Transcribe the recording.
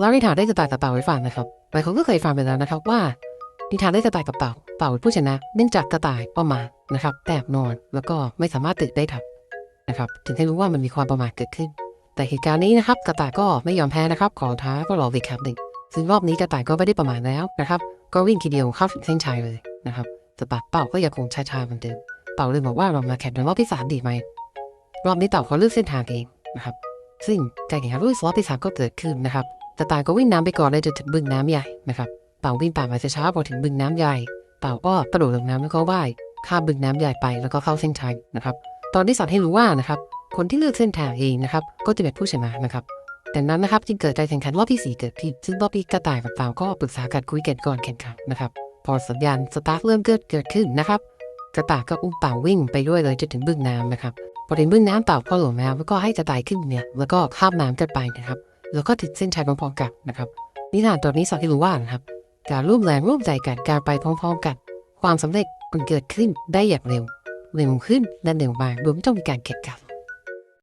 แล้วนิทานได้จะตายกับเป่าให้ฟังนะครับหลายคนก็เคยฟังไปแล้วนะครับว่า นิทานได้จะตายกับเป่าเป่าเป็นผู้ชนะเนื่องจากกระต่ายประมาทนะครับแอบนอนแล้วก็ไม่สามารถตื่นได้ทันนะครับถึงให้รู้ว่ามันมีความประมาทเกิดขึ้น แต่เหตุการณ์นี้นะครับกระต่ายก็ไม่ยอมแพ้นะครับขอท้าก็รออีกครั้งหนึ่งซึ่งรอบนี้กระต่ายก็ไม่ได้ประมาทแล้วนะครับก็วิ่งทีเดียวเข้าถึงเส้นชัยเลยนะครับแต่ปากเป่าก็ยังคงช้าๆเหมือนเดิมเป่าเลยบอกว่าเรามาแข่งในรอบที่สามดีไหมรอบนี้เต่าเขาเลือกเส้นทางเองนะครับซึ่งการแข่งขันรอบที่สามก็เกิดขึ้นนะครับ กระต่ายก็วิ่งน้ำไปก่อนเลยจนถึงบึงน้ำใหญ่นะครับเป่าวิ่งตามมาช้าพอถึงบึงน้ำใหญ่ เป่าก็กระโดดลงน้ำแล้วก็ว่ายข้ามบึงน้ำใหญ่ไปแล้วก็เข้าเส้นชัยนะครับ ตอนที่สอนให้รู้ว่านะครับคนที่เลือกเส้นทางเองนะครับก็จะเป็นผู้ชนะนะครับแต่นั้นนะครับจึงเกิดการแข่งขันรอบที่สีเกิดขึ้นซึ่งรอบนี้กระต่ายกับเต่าก็ปรึกษากันคุยกันก่อนแข่งขันนะครับพอสัญญาณสตาร์ทเริ่มเกิดเกิดขึ้นนะครับกระต่ายก็อุ้มเต่าวิ่งไปด้วยเลยจนถึงบึงน้ำนะครับพอถึงบึงน้ำเต่าก็หลงน้ำแล้วก็ให้กระต่ายขึ้นเนี่ยแล้วก็ข้ามน้ำกันไปนะครับ แล้วก็ถึงเส้นชัยพร้อมๆกันนะครับ นิทานตัวนี้สอนให้รู้ว่านะครับการร่วมแรงร่วมใจกันการไปพร้อมๆกัน ความสำเร็จมันเกิดขึ้นได้อย่างเร็วเร็วขึ้นและเร็วมากโดยไม่ต้องมีการแข่งขัน